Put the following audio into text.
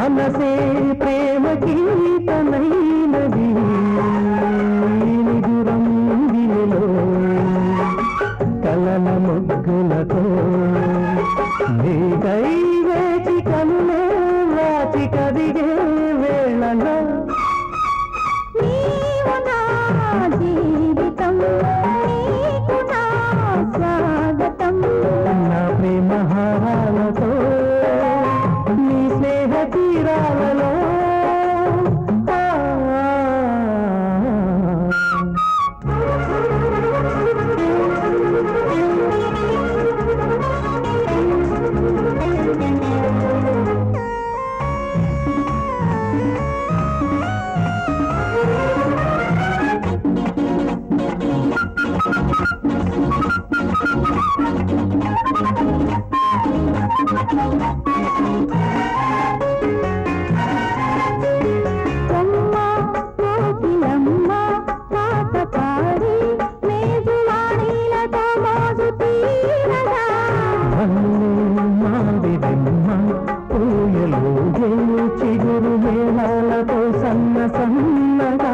మనసే ప్రేమ గీతమైనది తీరాలలో. సన్నగా